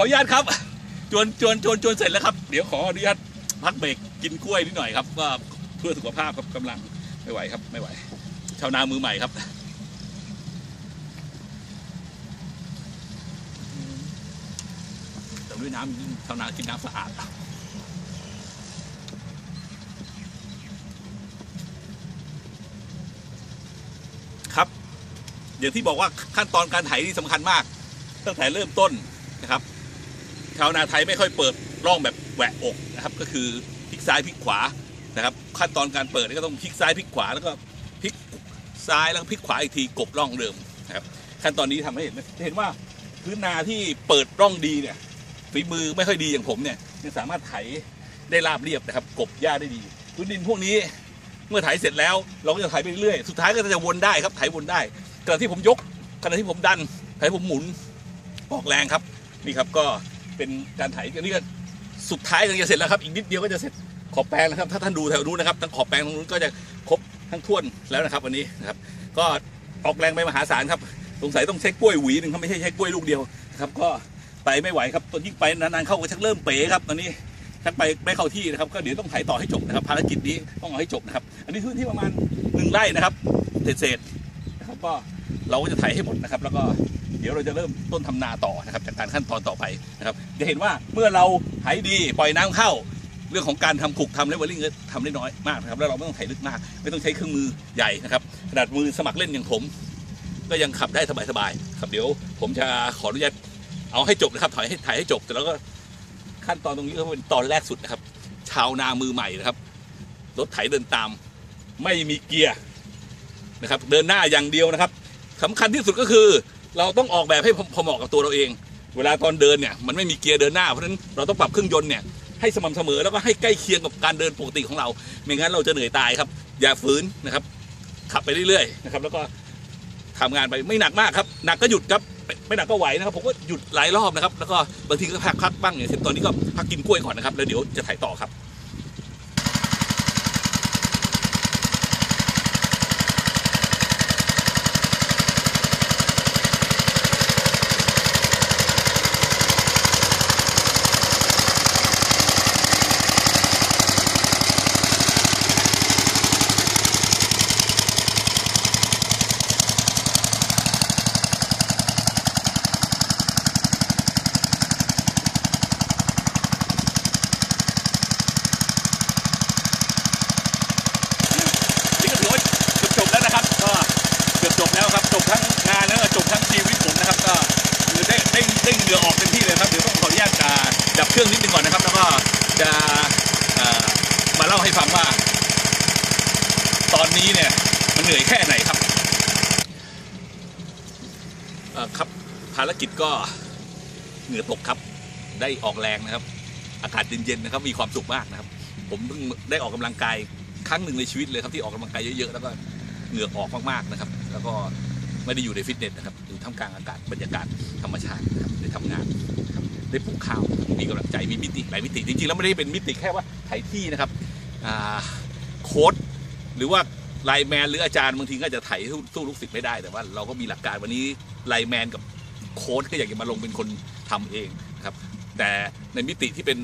ออนุญาตครับ จวนจวนจวนจวนเสร็จแล้วครับ เดี๋ยวขออนุญาตพักเบรกกินกล้วยนิดหน่อยครับว่าเพื่อสุขภาพครับกำลังไม่ไหวครับไม่ไหว ชาวนามือใหม่ครับแต่ด้วยน้ำยิ่งชาวนากินน้ำสะอาดครับ อย่างที่บอกว่าขั้นตอนการไถนี่สำคัญมาก ตั้งแต่เริ่มต้นนะครับ ชาวนาไทยไม่ค่อยเปิดร่องแบบแหวกอกนะครับ ก็คือพลิกซ้ายพลิกขวานะครับ ขั้นตอนการเปิดนี่ก็ต้องพลิกซ้ายพลิกขวาแล้วก็พลิกซ้ายแล้วก็พลิกขวาอีกทีกบร่องเดิมนะครับ ขั้นตอนนี้ทำให้เห็นเห็นว่าพื้นนาที่เปิดร่องดีเนี่ยฝีมือไม่ค่อยดีอย่างผมเนี่ยยังสามารถไถได้ราบเรียบนะครับ กบหญ้าได้ดีพื้นดินพวกนี้เมื่อไถเสร็จแล้ว เราก็จะไถไปเรื่อยสุดท้ายก็จะวนได้ครับไถวนได้ขณะที่ผมยกขณะที่ผมดันไถผมหมุนออกแรงครับนี่ครับก็ เป็นการไถอันนี้ก็สุดท้ายกำลังจะเสร็จแล้วครับอีกนิดเดียวก็จะเสร็จขอบแปลงนะครับ ถ้าท่านดูแถวนู้นนะครับทั้งขอบแปลงตรงนู้นก็จะครบทั้งท่วนแล้วนะครับ วันนี้นะครับ ก็ออกแรงไปมหาศาลครับสงสัยต้องใช้กล้วยหวีหนึ่งครับไม่ใช่ใช้กล้วยลูกเดียวครับก็ไปไม่ไหวครับตอนยิ่งไปนานๆเข้าก็ชักเริ่มเป๋ครับตอนนี้ชักไปไม่เข้าที่นะครับ ก็เดี๋ยวต้องไถต่อให้จบนะครับ ภารกิจนี้ต้องเอาให้จบนะครับ อันนี้พื้นที่ประมาณหนึ่งไร่นะครับเศษๆนะครับก็ เราก็จะไถให้หมดนะครับ แล้วก็เดี๋ยวเราจะเริ่มต้นทำนาต่อนะครับ จากการขั้นตอนต่อไปนะครับจะเห็นว่าเมื่อเราไถดีปล่อยน้ำเข้า เรื่องของการทำขุกทำเลเวลลิ่งทำได้น้อยมากนะครับแล้วเราไม่ต้องไถลึกมาก ไม่ต้องใช้เครื่องมือใหญ่นะครับขนาดมือสมัครเล่นอย่างผม ก็ยังขับได้สบายๆครับเดี๋ยวผมจะขออนุญาตเอาให้จบนะครับถอยให้ถ่ายให้จบแต่แล้วก็ขั้นตอนตรงนี้ก็เป็นตอนแรกสุดนะครับ ชาวนามือใหม่นะครับรถไถเดินตาม ไม่มีเกียร์นะครับ เดินหน้าอย่างเดียวนะครับ สำคัญที่สุดก็คือ เราต้องออกแบบให้พอเหมาะกับตัวเราเอง เวลาตอนเดินเนี่ยมันไม่มีเกียร์เดินหน้าเพราะฉะนั้นเราต้องปรับเครื่องยนต์เนี่ยให้สม่ำเสมอแล้วก็ให้ใกล้เคียงกับการเดินปกติของเรา ไม่งั้นเราจะเหนื่อยตายครับ อย่าฝืนนะครับ ขับไปเรื่อยๆนะครับแล้วก็ทำงานไปไม่หนักมากครับหนักก็หยุดครับไม่ไม่หนักก็ไหวนะครับผมก็หยุดหลายรอบนะครับ แล้วก็บางทีก็พักพักบ้างอย่างเช่นตอนนี้ก็พักกินกล้วยก่อนนะครับแล้วเดี๋ยวจะถ่ายต่อครับ นี่ก็ถือว่าเกือบจบแล้วนะครับ ก็เกือบจบแล้วครับ จบทั้งงานแล้วก็จบทั้งชีวิตผม นะครับก็คือได้ได้ได้เหงื่อออกเต็มที่เลยครับเดี๋ยวต้องขออนุญาตดับเครื่องนิดนึงก่อนนะครับแล้วก็จะมาเล่าให้ฟังว่า ตอนนี้เนี่ยมันเหนื่อยแค่ไหนครับครับภารกิจก็เหงื่อตกครับ ได้ออกแรงนะครับ อากาศเย็นๆนะครับ มีความสุขมากนะครับ ผมเพิ่งได้ออกกำลังกายครั้งหนึ่งในชีวิตเลยครับที่ออกกำลังกายเยอะๆแล้วก็เหงื่อออกมากๆนะครับ แล้วก็ ไม่ได้อยู่ในฟิตเนสนะครับอยู่ท่ามกลางอากาศบรรยากาศธรรมชาตินะครับได้ทำงานนะครับได้ปลูกข้าวมีกำลังใจมีมิติหลายมิติจริงๆแล้วไม่ได้เป็นมิติแค่ว่าไถที่นะครับโค้ดหรือว่าไลแมนหรืออาจารย์บางทีก็จะไถสู้สู้ลูกศิษย์ไม่ได้แต่ว่า เราก็มีหลักการวันนี้ไลแมนกับโค้ดก็อยากจะมาลงเป็นคนทำเองครับแต่ในมิติที่เป็น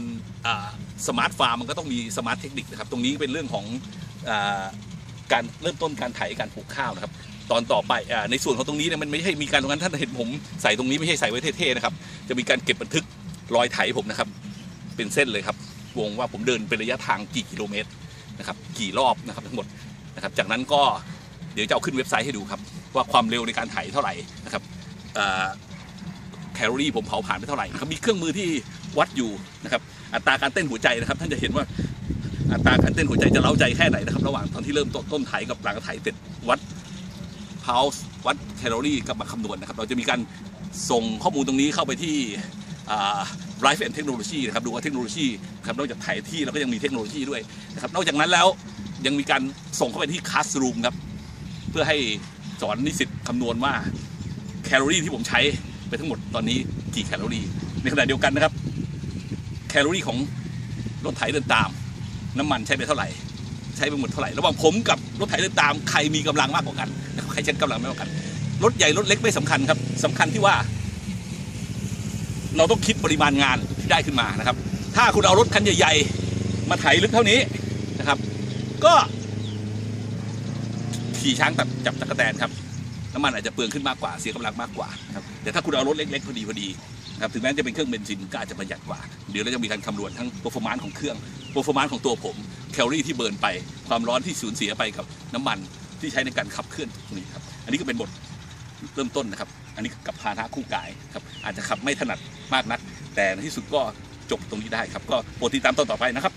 สมาร์ทฟาร์มมันก็ต้องมีสมาร์ทเทคนิคนะครับตรงนี้เป็นเรื่องของอการเริ่มต้นการไถการปลูกข้าวนะครับ ตอนต่อไปอาในส่วนของตรงนี้เนี่ยมันไม่ใช่มีการตรงนั้นท่านเห็นผมใส่ตรงนี้ไม่ใช่ใส่ไว้เท่ๆนะครับ จะมีการเก็บบันทึกรอยไถผมนะครับ เป็นเส้นเลยครับวงว่าผมเดินเป็นระยะทางกี่กิโลเมตรนะครับกี่รอบนะครับทั้งหมดนะครับ จากนั้นก็เดี๋ยวจะเอาขึ้นเว็บไซต์ให้ดูครับ ว่าความเร็วในการไถเท่าไหร่นะครับแคลอรี่ผมเผาผ่านไปเท่าไหร่นะครับมีเครื่องมือที่วัดอยู่นะครับ อัตราการเต้นหัวใจนะครับ ท่านจะเห็นว่าอัตราการเต้นหัวใจจะเล้าใจแค่ไหนนะครับ ระหว่างตอนที่เริ่มต้นต้นไถกับหลังไถเสร็จวัด พาวส์วัดแคลอรี่กับมาคำนวณนะครับเราจะมีการส่งข้อมูลตรงนี้เข้าไปที่อ่า Life and Technology นะครับดูว่าเทคโนโลยีนะครับนอกจากไถที่เราก็ยังมีเทคโนโลยีด้วยนะครับนอกจากนั้นแล้วยังมีการส่งเข้าไปที่ Classroom ครับเพื่อให้สอนนิสิตคำนวณว่าแคลอรี่ที่ผมใช้ไปทั้งหมดตอนนี้กี่แคลอรี่ ในขณะเดียวกันนะครับ แคลอรี่ของรถไถเดินตาม น้ำมันใช้ไปเท่าไหร่ ใช้ไปหมดเท่าไหร่ระหว่างผมกับรถไถเดินตามใครมีกำลังมากกว่ากันใครใช้กำลังมากกว่ากัน รถใหญ่รถเล็กไม่สำคัญครับสำคัญที่ว่า เราต้องคิดปริมาณงานที่ได้ขึ้นมานะครับ ถ้าคุณเอารถคันใหญ่ ๆ มาไถลึกเท่านี้นะครับ ก็ขี่ช้างแบบจับตะกแตนครับ น้ำมันอาจจะเปลืองขึ้นมากกว่าเสียกำลังมากกว่านะครับแต่ถ้าคุณเอารถเล็กๆพอดีพอดีนะครับถึงแม้จะเป็นเครื่องเบนซินก็อาจจะประหยัดกว่า เดี๋ยวเราจะมีการคำนวณทั้ง performance ของเครื่อง performance ของตัวผมแคลอรี่ที่เบิร์นไปความร้อนที่สูญเสียไปกับน้ำมันที่ใช้ในการขับเคลื่อนตรงนี้ครับอันนี้ก็เป็นบทเริ่มต้นนะครับ อันนี้กับพาหนะคู่กายครับอาจจะขับไม่ถนัดมากนัก แต่ในที่สุดก็จบตรงนี้ได้ครับ ก็โปรดติดตามตอนต่อไปนะครับ